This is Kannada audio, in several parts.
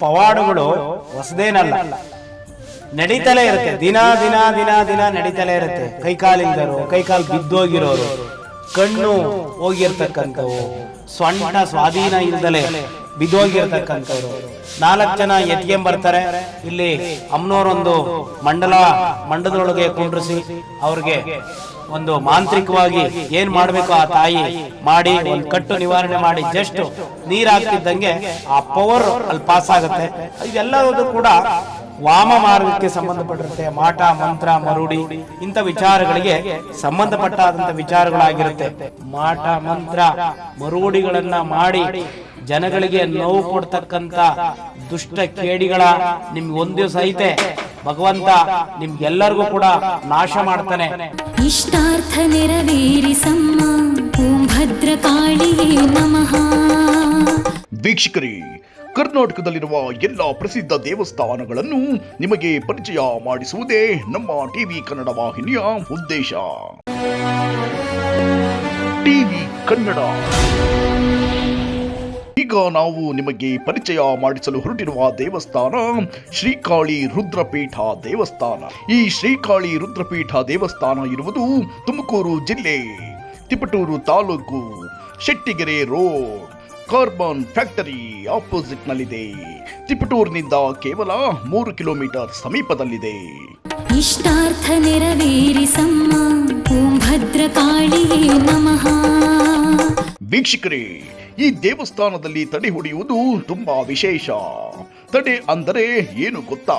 ಪವಾಡಗಳು ಹೊಸದೇನಲ್ಲ. ನಡೀತಲೇ ಇರುತ್ತೆ. ದಿನ ದಿನ ದಿನ ದಿನ ನಡೀತಲೇ ಇರುತ್ತೆ. ಕೈಕಾಲಿಂದರು ಕೈಕಾಲು ಬಿದ್ದೋಗಿರೋರು. ಕಣ್ಣು ಹೋಗಿರ್ತಕ್ಕಂಥವು. ಸೊಂಟ ಸ್ವಾಧೀನ ಇಲ್ದಲೆ. ಬಿದ್ದೋಗಿರ್ತಕ್ಕಂಥವ್ರು. ನಾಲ್ಕು ಜನ ಎತ್ಕೊಂಡ್ ಬರ್ತಾರೆ. ಇಲ್ಲಿ ಅಮ್ನೋರೊಂದು ಮಂಡಲ ಮಂಡದೊಳಗೆ ಕುಂಡ್ರಿಸಿ ಅವ್ರಿಗೆ ಒಂದು ಮಾಂತ್ರಿಕವಾಗಿ ಏನ್ ಮಾಡ್ಬೇಕು ಆ ತಾಯಿ ಮಾಡಿ ಒಂದು ಕಟ್ಟು ನಿವಾರಣೆ ಮಾಡಿ ಜಸ್ಟ್ ನೀರ್ ಹಾಕ್ತಿದ್ದಂಗೆ ಆ ಪವರ್ ಅಲ್ಲಿ ಪಾಸ್ ಆಗುತ್ತೆ. ಇದೆಲ್ಲದೂ ಕೂಡ ವಾಮ ಮಾರ್ಗಕ್ಕೆ ಸಂಬಂಧಪಟ್ಟಿರುತ್ತೆ. ಮಾಟ, ಮಂತ್ರ, ಮರುಡಿ ಇಂಥ ವಿಚಾರಗಳಿಗೆ ಸಂಬಂಧಪಟ್ಟಾದಂತ ವಿಚಾರಗಳಾಗಿರುತ್ತೆ. ಮಾಟ, ಮಂತ್ರ, ಮರುಡಿಗಳನ್ನ ಮಾಡಿ ಜನಗಳಿಗೆ ನೋವು ಕೊಡ್ತಕ್ಕಂತ ದುಷ್ಟ ಕೇಡಿಗಳ ನಿಮ್ಗೆ ಒಂದ್ ದಿವಸ ಐತೆ. ಭಗವಂತ ನಿಮ್ಗೆಲ್ಲರಿಗೂ ಕೂಡ ನಾಶ ಮಾಡ್ತಾನೆ. ಇಷ್ಟಾರ್ಥ ನೆರವೇರಿಸಮ್ಮ ಓಂ ಭದ್ರಕಾಳಿಯೇ ನಮಃ. ವೀಕ್ಷಕರೇ ಕರ್ನಾಟಕದಲ್ಲಿರುವ ಎಲ್ಲ ಪ್ರಸಿದ್ಧ ದೇವಸ್ಥಾನಗಳನ್ನು ನಿಮಗೆ ಪರಿಚಯ ಮಾಡಿಸುವುದೇ ನಮ್ಮ ಟಿವಿ ಕನ್ನಡ ವಾಹಿನಿಯ ಉದ್ದೇಶ. ಟಿವಿ ಕನ್ನಡ. ಈಗ ನಾವು ನಿಮಗೆ ಪರಿಚಯ ಮಾಡಿಸಲು ಹೊರಟಿರುವ ದೇವಸ್ಥಾನ ಶ್ರೀಕಾಳಿ ರುದ್ರಪೀಠ ದೇವಸ್ಥಾನ. ಈ ಶ್ರೀಕಾಳಿ ರುದ್ರಪೀಠ ದೇವಸ್ಥಾನ ಇರುವುದು ತುಮಕೂರು ಜಿಲ್ಲೆ, Tiptur taluk, Shettigere road, carbon factory opposite ನಲ್ಲಿದೆ ತಿಪಟೂರಿನಿಂದ ಕೇವಲ ಮೂರು ಕಿಲೋಮೀಟರ್ ಸಮೀಪದಲ್ಲಿದೆ. ಇಷ್ಟಾರ್ಥ ನೆರವೇರಿಸಮ್ಮ ವೀಕ್ಷಕರೇ ಈ ದೇವಸ್ಥಾನದಲ್ಲಿ ತಡೆ ಹೊಡೆಯುವುದು ತುಂಬಾ ವಿಶೇಷ. ತಡೆ ಅಂದರೆ ಏನು ಗೊತ್ತಾ?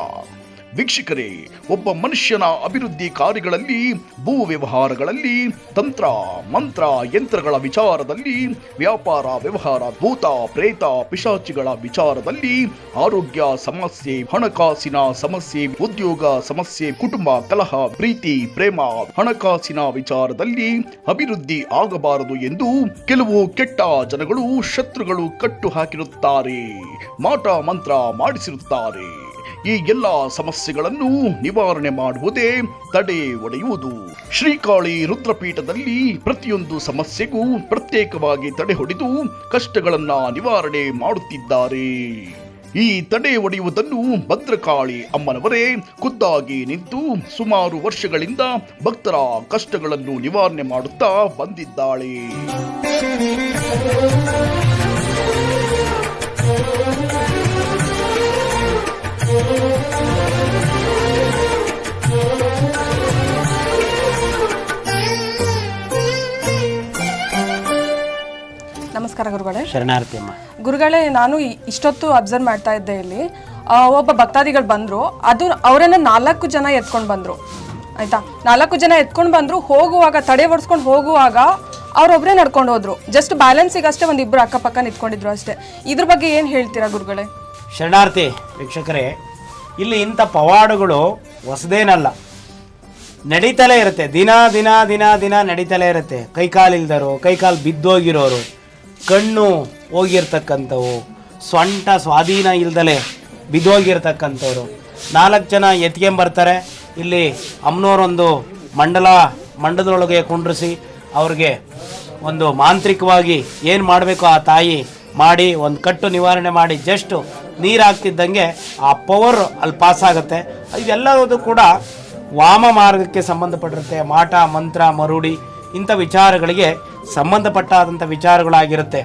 ವೀಕ್ಷಕರೇ, ಒಬ್ಬ ಮನುಷ್ಯನ ಅಭಿವೃದ್ಧಿ ಕಾರ್ಯಗಳಲ್ಲಿ, ಭೂ ವ್ಯವಹಾರಗಳಲ್ಲಿ, ತಂತ್ರ, ಮಂತ್ರ, ಯಂತ್ರಗಳ ವಿಚಾರದಲ್ಲಿ, ವ್ಯಾಪಾರ, ವ್ಯವಹಾರ, ಭೂತ, ಪ್ರೇತ, ಪಿಶಾಚಿಗಳ ವಿಚಾರದಲ್ಲಿ, ಆರೋಗ್ಯ ಸಮಸ್ಯೆ, ಹಣಕಾಸಿನ ಸಮಸ್ಯೆ, ಉದ್ಯೋಗ ಸಮಸ್ಯೆ, ಕುಟುಂಬ, ಕಲಹ, ಪ್ರೀತಿ, ಪ್ರೇಮ, ಹಣಕಾಸಿನ ವಿಚಾರದಲ್ಲಿ ಅಭಿವೃದ್ಧಿ ಆಗಬಾರದು ಎಂದು ಕೆಲವು ಕೆಟ್ಟ ಜನಗಳು, ಶತ್ರುಗಳು ಕಟ್ಟು ಹಾಕಿರುತ್ತಾರೆ, ಮಾಟ ಮಂತ್ರ ಮಾಡಿಸಿರುತ್ತಾರೆ. ಈ ಎಲ್ಲ ಸಮಸ್ಯೆಗಳನ್ನು ನಿವಾರಣೆ ಮಾಡುವುದೇ ತಡೆ ಒಡೆಯುವುದು. ಶ್ರೀಕಾಳಿ ರುದ್ರಪೀಠದಲ್ಲಿ ಪ್ರತಿಯೊಂದು ಸಮಸ್ಯೆಗೂ ಪ್ರತ್ಯೇಕವಾಗಿ ತಡೆ ಹೊಡೆದು ಕಷ್ಟಗಳನ್ನ ನಿವಾರಣೆ ಮಾಡುತ್ತಿದ್ದಾರೆ. ಈ ತಡೆ ಒಡೆಯುವುದನ್ನು ಭದ್ರಕಾಳಿ ಅಮ್ಮನವರೇ ಖುದ್ದಾಗಿ ನಿಂತು ಸುಮಾರು ವರ್ಷಗಳಿಂದ ಭಕ್ತರ ಕಷ್ಟಗಳನ್ನು ನಿವಾರಣೆ ಮಾಡುತ್ತಾ ಬಂದಿದ್ದಾಳೆ. ನಮಸ್ಕಾರ ಗುರುಗಳೇ. ಶರಣಾರ್ಥಿ ಅಮ್ಮ. ಗುರುಗಳೇ ನಾನು ಇಷ್ಟೊತ್ತು ಅಬ್ಸರ್ವ್ ಮಾಡ್ತಾ ಇದ್ದೆ ಇಲ್ಲಿ. ಆ, ಒಬ್ಬ ಭಕ್ತಾದಿಗಳು ಬಂದ್ರು. ಅದು ಅವರನ್ನ ನಾಲ್ಕು ಜನ ಎತ್ಕೊಂಡು ಬಂದ್ರು. ಆಯ್ತಾ? ನಾಲ್ಕು ಜನ ಎತ್ಕೊಂಡು ಬಂದ್ರು. ಹೋಗುವಾಗ ತಡೆ ಒಡ್ಸ್ಕೊಂಡ್ ಹೋಗುವಾಗ ಅವ್ರೊಬ್ರೇ ನಡ್ಕೊಂಡು ಹೋದ್ರು. ಜಸ್ಟ್ ಬ್ಯಾಲೆನ್ಸಿಗೆ ಅಷ್ಟೇ ಒಂದಿಬ್ರು ಅಕ್ಕಪಕ್ಕ ನಿಂತ್ಕೊಂಡಿದ್ರು ಅಷ್ಟೇ. ಇದ್ರ ಬಗ್ಗೆ ಏನ್ ಹೇಳ್ತೀರಾ ಗುರುಗಳೇ? ಶರಣಾರ್ಥಿ ವೀಕ್ಷಕರೇ, ಇಲ್ಲಿ ಇಂಥ ಪವಾಡಗಳು ಹೊಸದೇನಲ್ಲ. ನಡೀತಲೇ ಇರುತ್ತೆ. ದಿನ ದಿನ ದಿನ ದಿನ ನಡೀತಲೇ ಇರುತ್ತೆ. ಕೈಕಾಲಿಲ್ದರು ಕೈಕಾಲು ಬಿದ್ದೋಗಿರೋರು, ಕಣ್ಣು ಹೋಗಿರ್ತಕ್ಕಂಥವು ಸೊಂಟ ಸ್ವಾಧೀನ ಇಲ್ದಲೆ ಬಿದ್ದೋಗಿರ್ತಕ್ಕಂಥವ್ರು. ನಾಲ್ಕು ಜನ ಎತ್ಕೊಂಬರ್ತಾರೆ ಇಲ್ಲಿ ಅಮ್ಮನವರೊಂದು ಮಂಡಲ, ಮಂಡಲದೊಳಗೆ ಕುಂಡ್ರಿಸಿ ಅವ್ರಿಗೆ ಒಂದು ಮಾಂತ್ರಿಕವಾಗಿ ಏನು ಮಾಡಬೇಕು ಆ ತಾಯಿ ಮಾಡಿ, ಒಂದು ಕಟ್ಟು ನಿವಾರಣೆ ಮಾಡಿ, ಜಸ್ಟ್ ನೀರು ಹಾಕ್ತಿದ್ದಂಗೆ ಆ ಪವರ್ ಅಲ್ಲಿ ಪಾಸ್ ಆಗುತ್ತೆ. ಇದೆಲ್ಲದೂ ಕೂಡ ವಾಮ ಮಾರ್ಗಕ್ಕೆ ಸಂಬಂಧಪಟ್ಟಿರುತ್ತೆ. ಮಾಟ, ಮಂತ್ರ, ಮರುಡಿ ಇಂಥ ವಿಚಾರಗಳಿಗೆ ಸಂಬಂಧಪಟ್ಟಾದಂಥ ವಿಚಾರಗಳಾಗಿರುತ್ತೆ.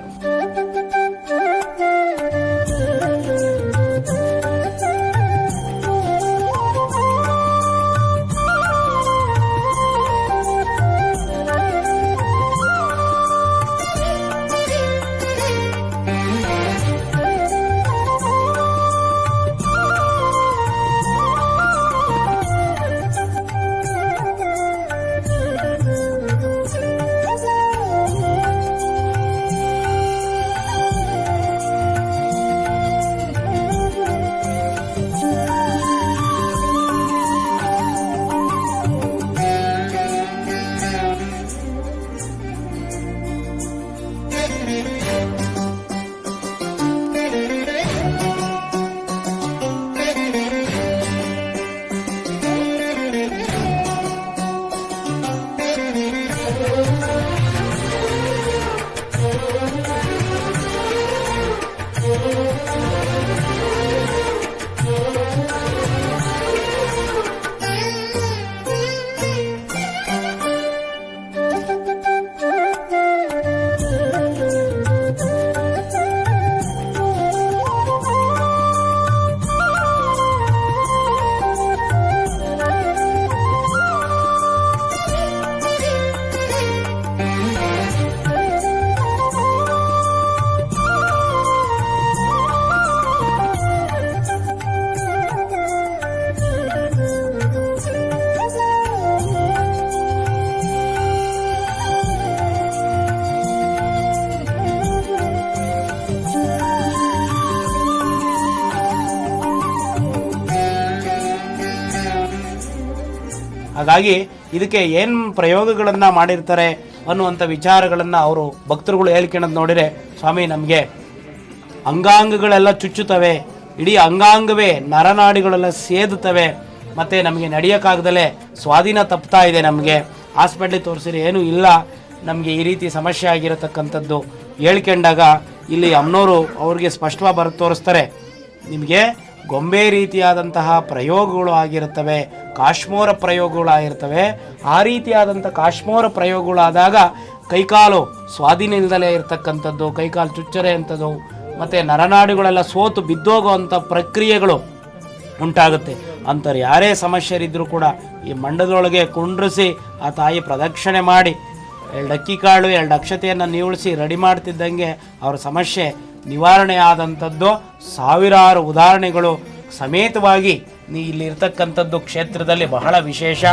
ಹಾಗಾಗಿ ಇದಕ್ಕೆ ಏನು ಪ್ರಯೋಗಗಳನ್ನು ಮಾಡಿರ್ತಾರೆ ಅನ್ನುವಂಥ ವಿಚಾರಗಳನ್ನು ಅವರು ಭಕ್ತರುಗಳು ಹೇಳ್ಕೊಳ್ಳೋದು ನೋಡಿದರೆ, ಸ್ವಾಮಿ, ನಮಗೆ ಅಂಗಾಂಗಗಳೆಲ್ಲ ಚುಚ್ಚುತ್ತವೆ, ಇಡೀ ಅಂಗಾಂಗವೇ ನರನಾಡಿಗಳೆಲ್ಲ ಸೇದುತ್ತವೆ, ಮತ್ತು ನಮಗೆ ನಡೆಯೋಕ್ಕಾಗ್ದಲೇ ಸ್ವಾಧೀನ ತಪ್ತಾ ಇದೆ ನಮಗೆ. ಹಾಸ್ಪಿಟ್ಲಿಗೆ ತೋರಿಸಿದ್ರೆ ಏನೂ ಇಲ್ಲ. ನಮಗೆ ಈ ರೀತಿ ಸಮಸ್ಯೆ ಆಗಿರತಕ್ಕಂಥದ್ದು. ಹೇಳ್ಕೊಂಡಾಗ ಇಲ್ಲಿ ಅಮ್ಮನವರು ಅವ್ರಿಗೆ ಸ್ಪಷ್ಟವಾಗಿ ಬರ ತೋರಿಸ್ತಾರೆ. ನಿಮಗೆ ಗೊಂಬೆ ರೀತಿಯಾದಂತಹ ಪ್ರಯೋಗಗಳು ಆಗಿರುತ್ತವೆ, ಕಾಶ್ಮೋರ ಪ್ರಯೋಗಗಳು ಆಗಿರ್ತವೆ ಆ ರೀತಿಯಾದಂಥ ಕಾಶ್ಮೋರ ಪ್ರಯೋಗಗಳಾದಾಗ ಕೈಕಾಲು ಸ್ವಾಧೀನ ಇಲ್ದಲೇ ಇರತಕ್ಕಂಥದ್ದು, ಕೈಕಾಲು ಚುಚ್ಚರೆ ಅಂಥದ್ದು, ಮತ್ತು ನರನಾಡುಗಳೆಲ್ಲ ಸೋತು ಬಿದ್ದೋಗುವಂಥ ಪ್ರಕ್ರಿಯೆಗಳು ಉಂಟಾಗುತ್ತೆ. ಅಂಥವ್ರು ಯಾರೇ ಸಮಸ್ಯೆರಿದ್ದರೂ ಕೂಡ ಈ ಮಂಡದೊಳಗೆ ಕುಂಡ್ರಿಸಿ ಆ ತಾಯಿ ಪ್ರದಕ್ಷಿಣೆ ಮಾಡಿ, ಎರಡು ಅಕ್ಕಿ ಕಾಳು, ಎರಡು ಅಕ್ಷತೆಯನ್ನು ನೀವುಳಿಸಿ ರೆಡಿ ಮಾಡ್ತಿದ್ದಂಗೆ ಅವ್ರ ಸಮಸ್ಯೆ ನಿವಾರಣೆ ಆದಂಥದ್ದು ಸಾವಿರಾರು ಉದಾಹರಣೆಗಳು ಸಮೇತವಾಗಿ ನೀ ಇಲ್ಲಿ ಇರ್ತಕ್ಕಂಥದ್ದು ಕ್ಷೇತ್ರದಲ್ಲಿ ಬಹಳ ವಿಶೇಷ.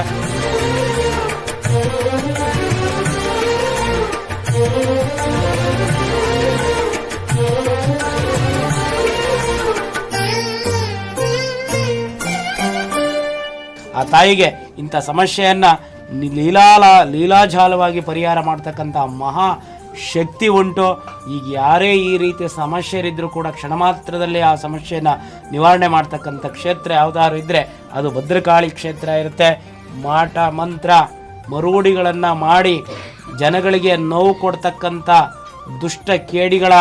ಆ ತಾಯಿಗೆ ಇಂಥ ಸಮಸ್ಯೆಯನ್ನು ಲೀಲಾಲ ಲೀಲಾಜಾಲವಾಗಿ ಪರಿಹಾರ ಮಾಡ್ತಕ್ಕಂಥ ಮಹಾ ಶಕ್ತಿ ಉಂಟು. ಈಗ ಯಾರೇ ಈ ರೀತಿಯ ಸಮಸ್ಯೆರಿದ್ದರೂ ಕೂಡ ಕ್ಷಣ ಮಾತ್ರದಲ್ಲಿ ಆ ಸಮಸ್ಯೆಯನ್ನು ನಿವಾರಣೆ ಮಾಡ್ತಕ್ಕಂಥ ಕ್ಷೇತ್ರ ಯಾವುದಾದ್ರು ಇದ್ದರೆ ಅದು ಭದ್ರಕಾಳಿ ಕ್ಷೇತ್ರ ಇರುತ್ತೆ. ಮಾಟ ಮಂತ್ರ ಮರುಗುಡಿಗಳನ್ನು ಮಾಡಿ ಜನಗಳಿಗೆ ನೋವು ಕೊಡ್ತಕ್ಕಂಥ ದುಷ್ಟ ಕೇಡಿಗಳ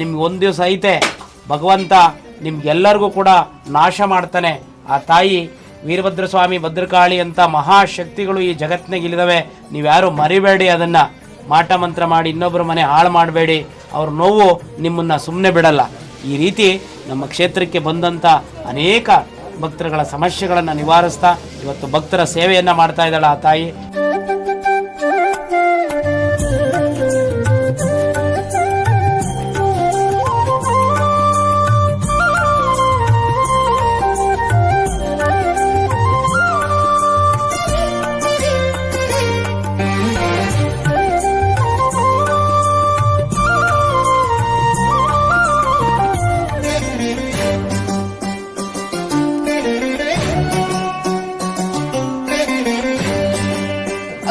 ನಿಮ್ಗೆ ಒಂದು ದಿವಸ ಐತೆ. ಭಗವಂತ ನಿಮ್ಗೆಲ್ಲರಿಗೂ ಕೂಡ ನಾಶ ಮಾಡ್ತಾನೆ. ಆ ತಾಯಿ ವೀರಭದ್ರ ಸ್ವಾಮಿ ಭದ್ರಕಾಳಿ ಅಂತ ಮಹಾಶಕ್ತಿಗಳು ಈ ಜಗತ್ತಿನಾಗ ನೀವು ನೀವ್ಯಾರು ಮರಿಬೇಡಿ ಅದನ್ನು. ಮಾಟ ಮಂತ್ರ ಮಾಡಿ ಇನ್ನೊಬ್ಬರ ಮನೆ ಹಾಳು ಮಾಡಬೇಡಿ. ಅವ್ರ ನೋವು ನಿಮ್ಮನ್ನು ಸುಮ್ಮನೆ ಬಿಡಲ್ಲ. ಈ ರೀತಿ ನಮ್ಮ ಕ್ಷೇತ್ರಕ್ಕೆ ಬಂದಂಥ ಅನೇಕ ಭಕ್ತರುಗಳ ಸಮಸ್ಯೆಗಳನ್ನು ನಿವಾರಿಸ್ತಾ ಇವತ್ತು ಭಕ್ತರ ಸೇವೆಯನ್ನು ಮಾಡ್ತಾ ಇದ್ದಾಳೆ ಆ ತಾಯಿ.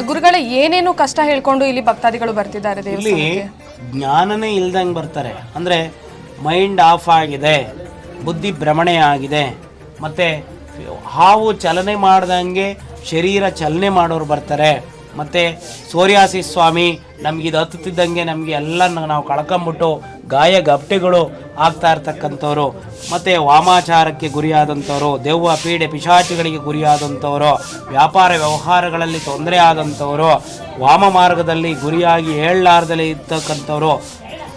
ಗುರುಗಳೇ ಏನೇನು ಕಷ್ಟ ಹೇಳ್ಕೊಂಡು ಇಲ್ಲಿ ಭಕ್ತಾದಿಗಳು ಬರ್ತಿದ್ದಾರೆ ಇಲ್ಲಿ ದೇವಸ್ಥಾನಕ್ಕೆ? ಜ್ಞಾನನೇ ಇಲ್ದಂಗೆ ಬರ್ತಾರೆ. ಅಂದರೆ ಮೈಂಡ್ ಆಫ್ ಆಗಿದೆ ಬುದ್ಧಿ ಭ್ರಮಣೆ ಆಗಿದೆ ಮತ್ತು ಹಾವು ಚಲನೆ ಮಾಡ್ದಂಗೆ ಶರೀರ ಚಲನೆ ಮಾಡೋರು ಬರ್ತಾರೆ. ಮತ್ತು ಸೂರ್ಯಾಸಿ ಸ್ವಾಮಿ ನಮ್ಗೆ ಇದು ಹತ್ತುತ್ತಿದ್ದಂಗೆ ನಮಗೆ ಎಲ್ಲ ನಾವು ಕಳ್ಕೊಂಬಿಟ್ಟು ಗಾಯ ಗಪ್ಟೆಗಳು ಆಗ್ತಾ ಇರ್ತಕ್ಕಂಥವ್ರು, ಮತ್ತು ವಾಮಾಚಾರಕ್ಕೆ ಗುರಿಯಾದಂಥವ್ರು, ದೆವ್ವ ಪೀಡೆ ಪಿಶಾಚಿಗಳಿಗೆ ಗುರಿಯಾದಂಥವರು, ವ್ಯಾಪಾರ ವ್ಯವಹಾರಗಳಲ್ಲಿ ತೊಂದರೆ ಆದಂಥವರು, ವಾಮ ಮಾರ್ಗದಲ್ಲಿ ಗುರಿಯಾಗಿ ಹೇಳಲಾರ್ದಲೇ ಇರ್ತಕ್ಕಂಥವ್ರು,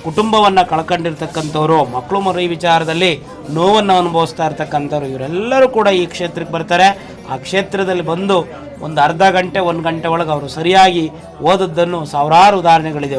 ಕುಟುಂಬವನ್ನು ಕಳ್ಕೊಂಡಿರ್ತಕ್ಕಂಥವ್ರು, ಮಕ್ಕಳು ಮರಿ ವಿಚಾರದಲ್ಲಿ ನೋವನ್ನು ಅನುಭವಿಸ್ತಾ ಇರ್ತಕ್ಕಂಥವ್ರು, ಇವರೆಲ್ಲರೂ ಕೂಡ ಈ ಕ್ಷೇತ್ರಕ್ಕೆ ಬರ್ತಾರೆ. ಆ ಕ್ಷೇತ್ರದಲ್ಲಿ ಬಂದು ಒಂದು ಅರ್ಧ ಗಂಟೆ, ಒಂದು ಗಂಟೆ ಒಳಗೆ ಅವರು ಸರಿಯಾಗಿ ಓದದ್ದನ್ನು ಸಾವಿರಾರು ಉದಾಹರಣೆಗಳಿದೆ